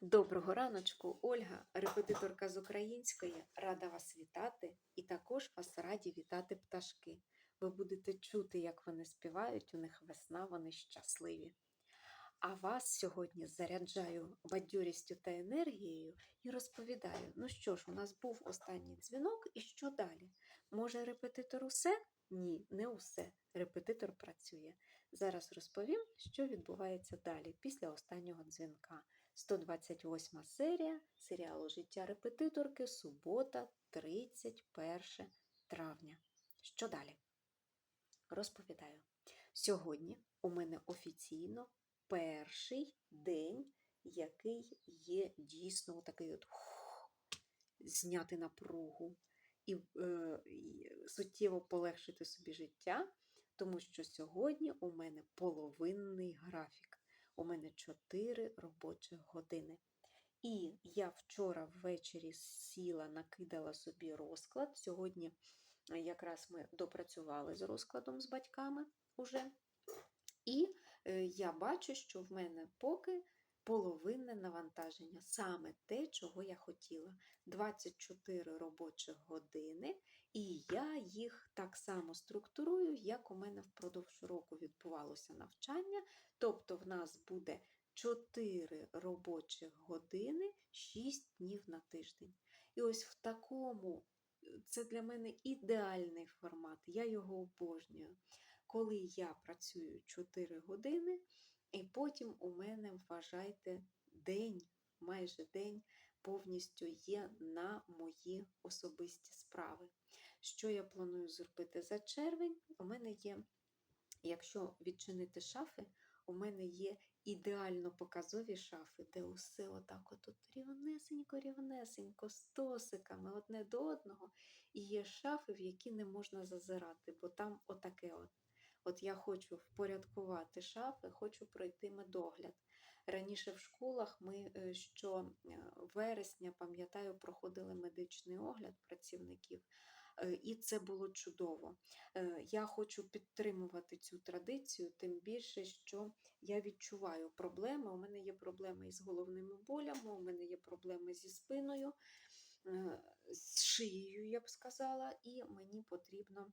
Доброго раночку, Ольга, репетиторка з української, рада вас вітати і також вас раді вітати пташки. Ви будете чути, як вони співають, у них весна, вони щасливі. А вас сьогодні заряджаю бадьорістю та енергією і розповідаю: ну що ж, у нас був останній дзвінок, і що далі? Може, репетитор усе? Ні, не усе. Репетитор працює. Зараз розповім, що відбувається далі після останнього дзвінка. 128 серія серіалу Життя репетиторки, субота, 31 травня. Що далі? Розповідаю. Сьогодні у мене офіційно перший день, який є дійсно такий от зняти напругу і, е, суттєво полегшити собі життя, тому що сьогодні у мене половинний графік. У мене 4 робочі години. І я вчора ввечері сіла, накидала собі розклад. Сьогодні якраз ми допрацювали з розкладом з батьками уже. І е, я бачу, що в мене поки половинне навантаження, саме те, чого я хотіла. 24 робочих години, і я їх так само структурую, як у мене впродовж року відбувалося навчання. Тобто в нас буде 4 робочих години 6 днів на тиждень. І ось в такому, це для мене ідеальний формат, я його обожнюю. Коли я працюю 4 години, і потім у мене, вважайте, день, майже день повністю є на мої особисті справи. Що я планую зробити за червень? У мене є, якщо відчинити шафи, у мене є ідеально показові шафи, де усе отак от, рівнесенько-рівнесенько, стосиками одне до одного. І є шафи, в які не можна зазирати, бо там отаке от. От я хочу впорядкувати шафи, хочу пройти медогляд. Раніше в школах ми е, що е, вересня, пам'ятаю, проходили медичний огляд працівників, е, і це було чудово. Я хочу підтримувати цю традицію, тим більше, що я відчуваю проблеми. У мене є проблеми із головними болями, у мене є проблеми зі спиною, з шиєю, я б сказала, і мені потрібно.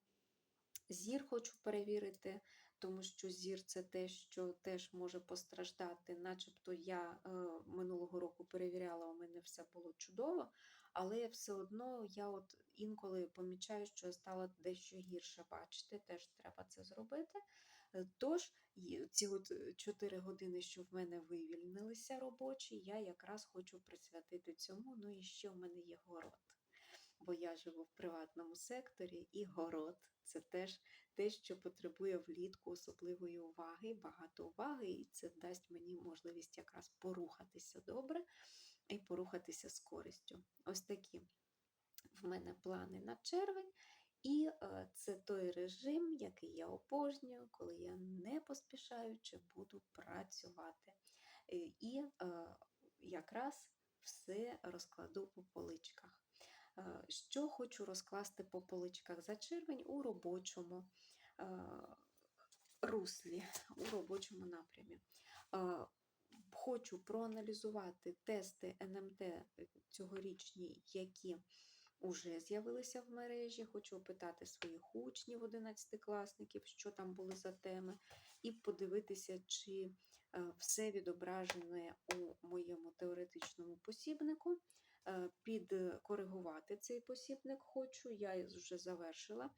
Зір хочу перевірити, тому що зір це те, що теж може постраждати. Начебто я е, минулого року перевіряла, у мене все було чудово, але все одно я от інколи помічаю, що я стала дещо гірше бачити, теж треба це зробити. Е, тож, ці от 4 години, що в мене вивільнилися робочі, я якраз хочу присвятити цьому. Ну і ще в мене є город бо я живу в приватному секторі, і город це теж те, що потребує влітку особливої уваги, багато уваги, і це дасть мені можливість якраз порухатися добре і порухатися з користю. Ось такі в мене плани на червень. І е, це той режим, який я обожнюю, коли я не поспішаючи буду працювати. Е, і е, якраз все розкладу по поличках. Е, що хочу розкласти по поличках за червень у робочому е, руслі, у робочому напрямі. Е, хочу проаналізувати тести НМТ цьогорічні, які вже з'явилися в мережі. Хочу опитати своїх учнів, 11-класників, що там були за теми, і подивитися, чи все відображене у моєму теоретичному посібнику. Е, підкоригувати цей посібник хочу. Я вже завершила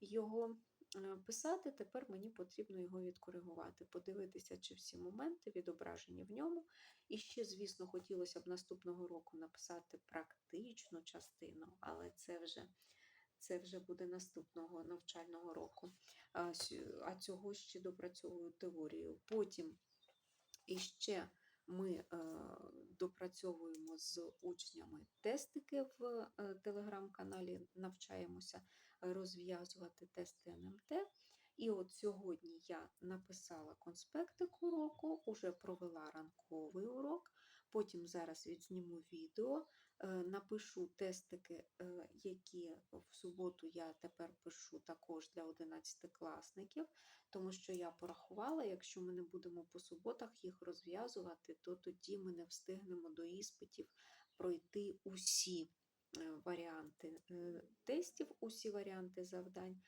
його е, писати. Тепер мені потрібно його відкоригувати, подивитися, чи всі моменти відображені в ньому. І ще, звісно, хотілося б наступного року написати практичну частину, але це вже. Це вже буде наступного навчального року. А цього ще допрацьовую теорію. Потім іще ми е, допрацьовуємо з учнями тестики в е, телеграм-каналі, навчаємося розв'язувати тести НМТ. І от сьогодні я написала конспектик уроку, уже провела ранковий урок, потім зараз відзніму відео, Е, Напишу тестики, е, які в суботу я тепер пишу також для 11-класників, тому що я порахувала, якщо ми не будемо по суботах їх розв'язувати, то тоді ми не встигнемо до іспитів пройти усі е, варіанти тестів, усі варіанти завдань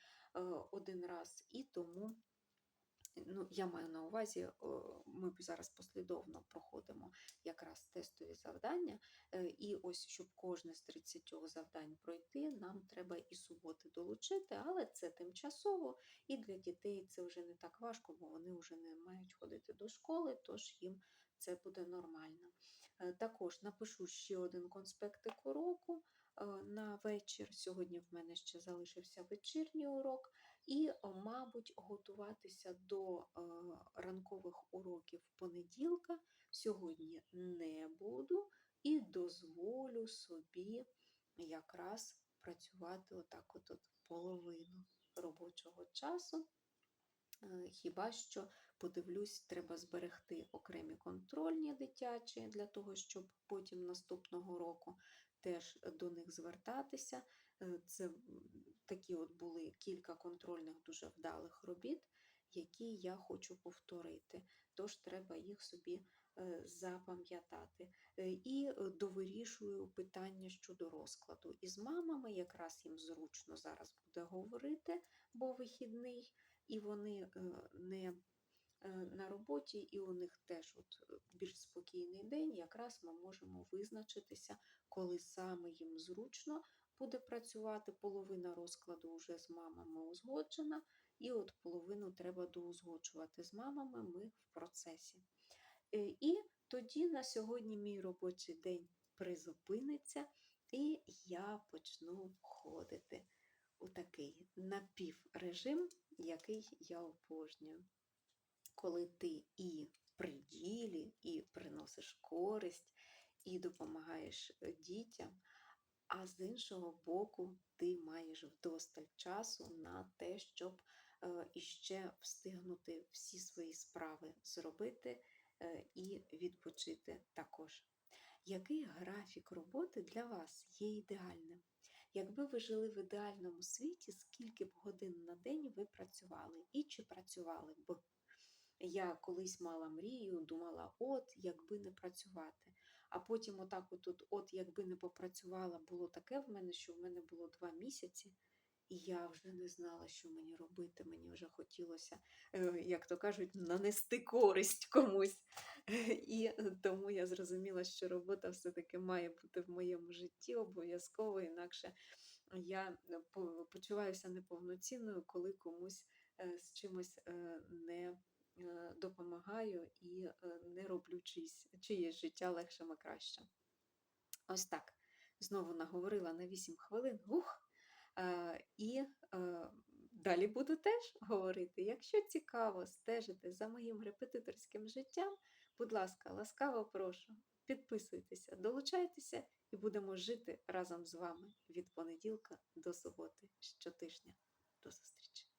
один раз. І тому ну, я маю на увазі, ми зараз послідовно проходимо якраз тестові завдання. Е, І ось, щоб кожне з 30 завдань пройти, нам треба і суботи долучити, але це тимчасово, і для дітей це вже не так важко, бо вони вже не мають ходити до школи, тож їм це буде нормально. Е, Також напишу ще один конспектик уроку е, на вечір. Сьогодні в мене ще залишився вечірній урок. І, мабуть, готуватися до е, ранкових уроків понеділка сьогодні не буду і дозволю собі якраз працювати отак от, от половину робочого часу. Е, Хіба що подивлюсь, треба зберегти окремі контрольні дитячі для того, щоб потім наступного року теж до них звертатися. Е, Це такі от були кілька контрольних дуже вдалих робіт, які я хочу повторити. Тож треба їх собі е, запам'ятати. Е, І довирішую питання щодо розкладу. І з мамами якраз їм зручно зараз буде говорити, бо вихідний, і вони не на роботі, і у них теж от більш спокійний день. Якраз ми можемо визначитися, коли саме їм зручно буде працювати. Половина розкладу вже з мамами узгоджена, і от половину треба доузгоджувати з мамами. Ми в процесі. Е, І тоді на сьогодні мій робочий день призупиниться, і я почну входити у такий напіврежим, який я обожнюю. Коли ти і при ділі, і приносиш користь, і допомагаєш е, дітям, а з іншого боку, ти маєш вдосталь часу на те, щоб е, іще встигнути всі свої справи зробити е, і відпочити також. Який графік роботи для вас є ідеальним? Якби ви жили в ідеальному світі, скільки б годин на день ви працювали і чи працювали б? Я колись мала мрію, думала, от якби не працювати. А потім, отак, от, от, якби не попрацювала, було таке в мене, що в мене було два місяці, і я вже не знала, що мені робити. Мені вже хотілося, е, як то кажуть, нанести користь комусь. І тому я зрозуміла, що робота все-таки має бути в моєму житті обов'язково, інакше я почуваюся неповноцінною, коли комусь е, з чимось е, не допомагаю і е, не роблю чиїсь, чиєсь життя легшим і кращим. Ось так. Знову наговорила на 8 хвилин. Ух! Е, і е, далі буду теж говорити. Якщо цікаво стежити за моїм репетиторським життям, будь ласка, ласкаво прошу, підписуйтеся, долучайтеся і будемо жити разом з вами від понеділка до суботи щотижня. До зустрічі!